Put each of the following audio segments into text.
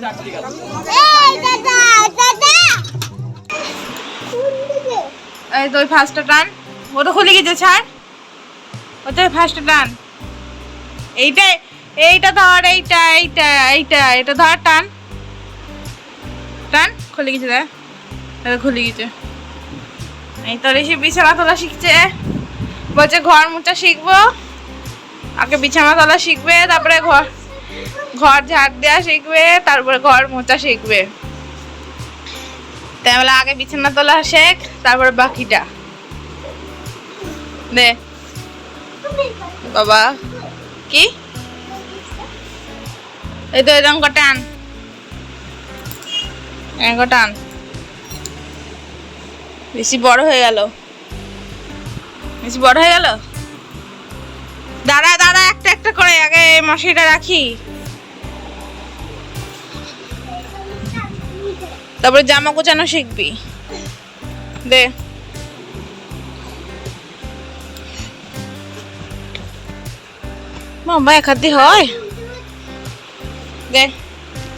এই দাদা দাদা! এই তো ওই ফার্স্টটা টান। ও তো খুলে গেছে ছাড়। ওটা ফার্স্টটা টান। এইটা এইটা ধর এইটা এইটা এইটা এটা ধর টান। টান খুলে গেছে দেখ। খুলে গেছে। এই তো বিছানা তোলা শিখছে। বলছে ঘর মোছা শিখব। আগে বিছানা তোলা শিখবে তারপরে ঘর ঘর ঝাড় দেওয়া শিখবে, তারপরে ঘর মোচা শিখবে। তাই বলে আগে বিছানা তোলা শেখ, তারপরে বাকিটা। দে। বাবা। কি? এই তো এরকম করে টান। এরকম করে টান। বেশি বড় হয়ে গেল। বেশি বড় হয়ে গেল? দাঁড়া দাঁড়া, একটা একটা করে আগে মশারিটা রাখি। তারপরে জামা গোছানো শিখবি। দে। বাবা এক হাত হয়? দে।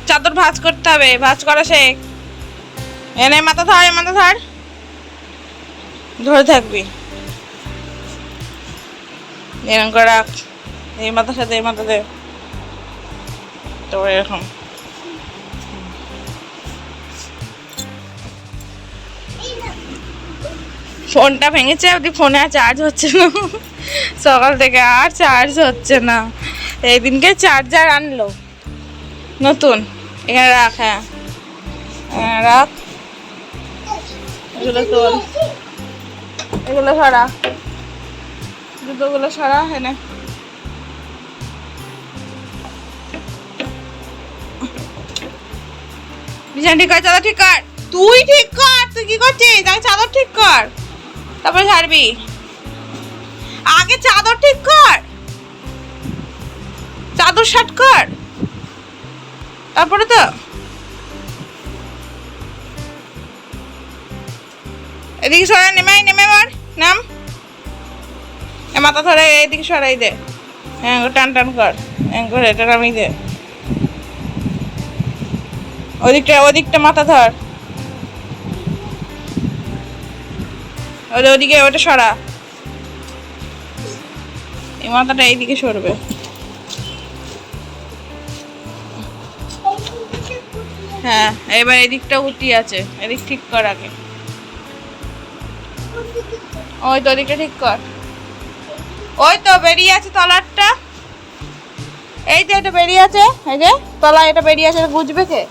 চাদর ভাঁজ করতে হবে, ভাঁজ করা শেখ। এনে মাথা ধর মাথা ধর। ধরে থাকবি। এরকম করে রাখ। এই মাথার সাথে, এই মাথা দে। তারপরে এরকম। ফোনটা ভেঙেছে ওদি ফোনে আর চার্জ হচ্ছে না। সকাল থেকে আর চার্জ হচ্ছে না। এই দিনকে চার্জার আনলো। নতুন। এখানে রাখ হ্যাঁ। হ্যাঁ, রাখ। এগুলো তোল। এগুলো সরা। জুতোগুলো সরা এনে। বিছানা ঠিক কর চাদর ঠিক কর। তুই ঠিক কর তুই কি করছিস? আগে চাদর ঠিক কর। তারপরে ছাড়বি। আগে চাদর ঠিক কর। চাদর শার্ট কর। তারপরে তো। এদিকে সরা নেমে নেমে মার, নাম। মাথা ধরে, এদিকে সরাই দে। হ্যাঁ টান টান কর। হ্যাঁ করে এটা নামি দে। ওদিকটা ওদিকটা মাথা ধর। ওদের ওদিকে, ওটা সরা। এই মাথাটা এইদিকে সরবে। হ্যাঁ এবার এদিকটা উটি আছে, এদিক ঠিক কর আগে। ওই তো ওদিকটা ঠিক কর। ওই তো বেরিয়ে আছে তলারটা। এই তো এটা বেরিয়ে আছে, এই যে তলা এটা বেরিয়ে আছে বুঝবে কে?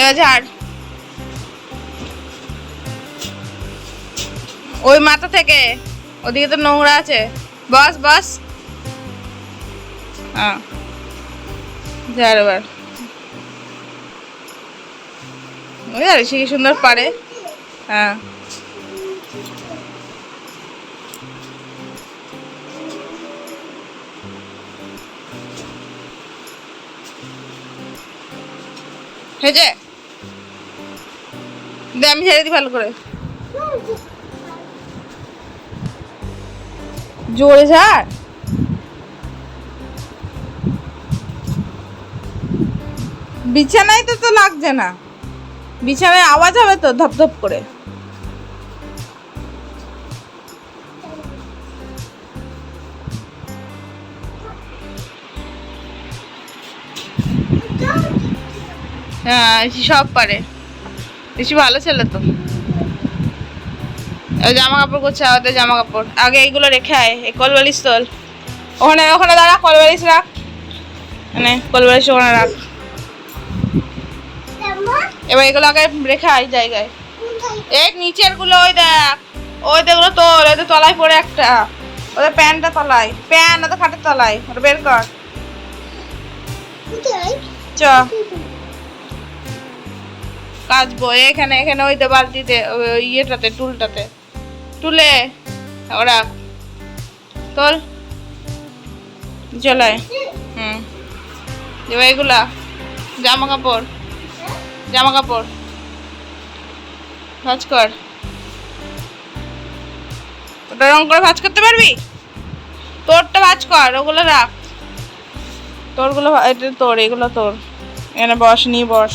এবার ঝাড়। ওই মাথা থেকে, ওদিকে তো নোংরা আছে। বস বস। হ্যাঁ। ঝাড় এবার। ওই আর কি সুন্দর পারে। হ্যাঁ। হয়েছে আমি ছেড়ে দিই ভালো করে। জোরে ছাড়। বিছানায় তো তো লাগছে না। বিছানায় আওয়াজ হবে তো ধপ ধপ করে। হ্যাঁ সব পারে। ঋষি ভালো ছেলে তো। জামা কাপড় করছে আমাদের জামা কাপড় আগে এইগুলো রেখে আয়, এই কলবালিশ তোল। ওখানে ওখানে দাঁড়া, কলবালিশ রাখ। মানে কলবালিশ ওখানে রাখ। এবার এগুলো আগে রেখে আয় জায়গায়। এই নিচেরগুলো ওই দেখ। ওই দেখল তোর ওই তো তলায় পড়ে একটা। ওদের প্যান্টটা তলায়। প্যান্ট, ওদের খাটের তলায়। ওটা বের কর। চ। কাচবো, এখানে এখানে ওই তো বালতিতে, ওই ইয়েটাতে, টুলটাতে। টুলে ওরা তোল। চলায় হুম। এগুলা জামা কাপড় জামা কাপড় ভাজ কর। ওটা রং করে ভাজ করতে পারবি? তোরটা ভাজ কর, ওগুলো রাখ। তোরগুলো এটা তোর, এগুলো তোর। এখানে বস নি বস।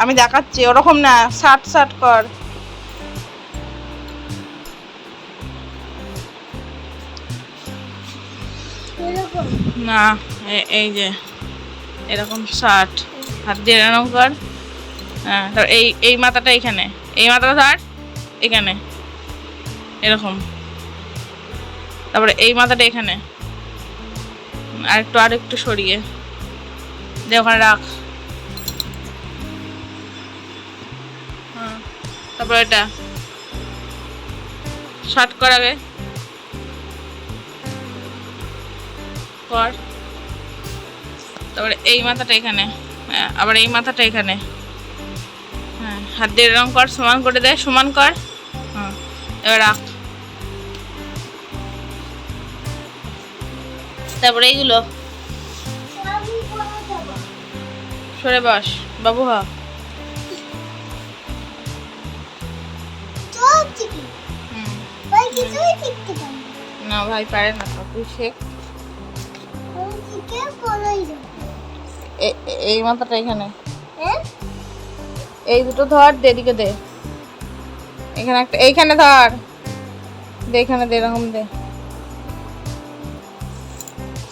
আমি দেখাচ্ছি, ওরকম না ষাট ষাট কর। না এই যে, এরকম ষাট হাত দিয়ে এরকম কর। হ্যাঁ এই এই মাথাটা এখানে। এই মাথাটা ধর, এখানে। এরকম। তারপরে এই মাথাটা এখানে। আর একটু আর একটু সরিয়ে। দে, ওখানে রাখ। তারপরে এটা। শর্ট করাবে কর। তারপরে এই মাথাটা এখানে। হ্যাঁ আবার এই মাথাটা এখানে। হ্যাঁ হাত দিয়ে এরকম কর, সমান করে দেয় সমান কর। হ্যাঁ এবার রাখ। তারপরে এইগুলো। সরে বস, বাবু হ। না। ভাই পারে না তুই শেখ। এই মাথাটা এখানে। এই দুটো ধর, দে এদিকে দে। এখানে একটা, এইখানে ধর। দে, এখানে দে, এরকম দে।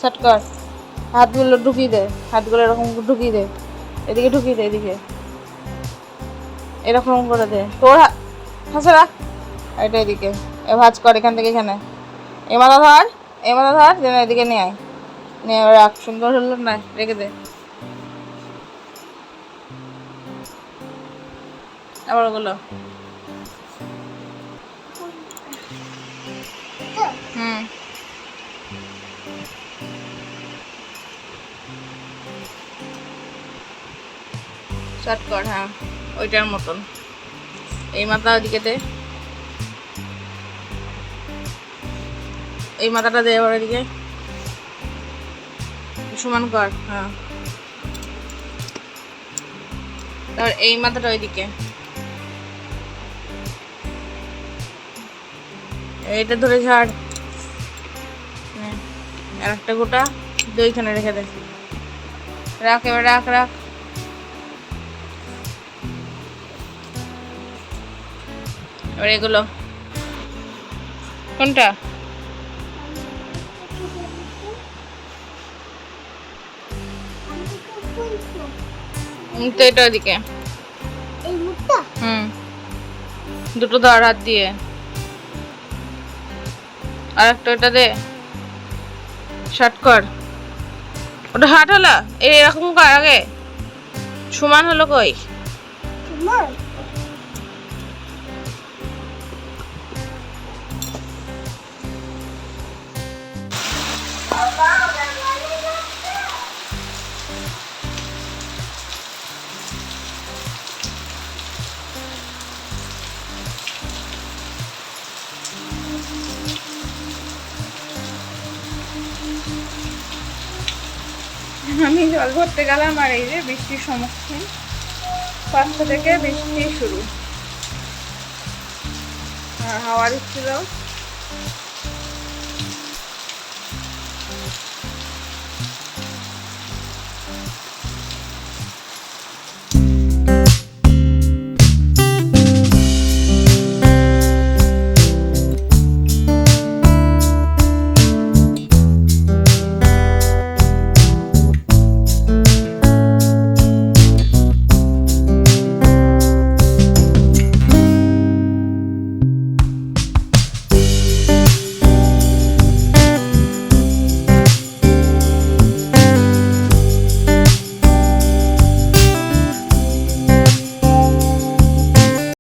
সেট কর। হাতগুলো ঢুকিয়ে দে। হাতগুলো এরকম ঢুকিয়ে দে। এদিকে ঢুকিয়ে দে, এদিকে। এরকম করে দে। তোর হাসে রাখ। এটা এদিকে। এ ভাজ কর এখান থেকে এখানে। এ মাথা ধর। এ মাথা ধর, যেন এদিকে নিয়ে আয়। নিয়ে রাখ। সুন্দর হলো না? রেখে দে। আবার ওগুলো। হুম। কর হ্যাঁ ওইটার মতন। এই মাথা ওদিকে দে। এই মাথাটা দে এবার এদিকে সমান কর হ্যাঁ। তারপর এই মাথাটা ওইদিকে। এইটা ধরে ঝাড়। আর একটা গোটা, দইখানে রেখে দে। রাখ, এবার রাখ রাখ। এবার এগুলো। কোনটা? তো এটা ওদিকে হুম। দুটো ধর হাত দিয়ে। আর একটা ওটা দে। শর্ট কর। ওটা হাট হলো? এরকম কর আগে। সমান হলো কই? তোমার আমি জল ভরতে গেলাম আর এই যে বৃষ্টির সম্মুখীন। পাঁচটা থেকে বৃষ্টি শুরু। হাওয়া দিচ্ছিল।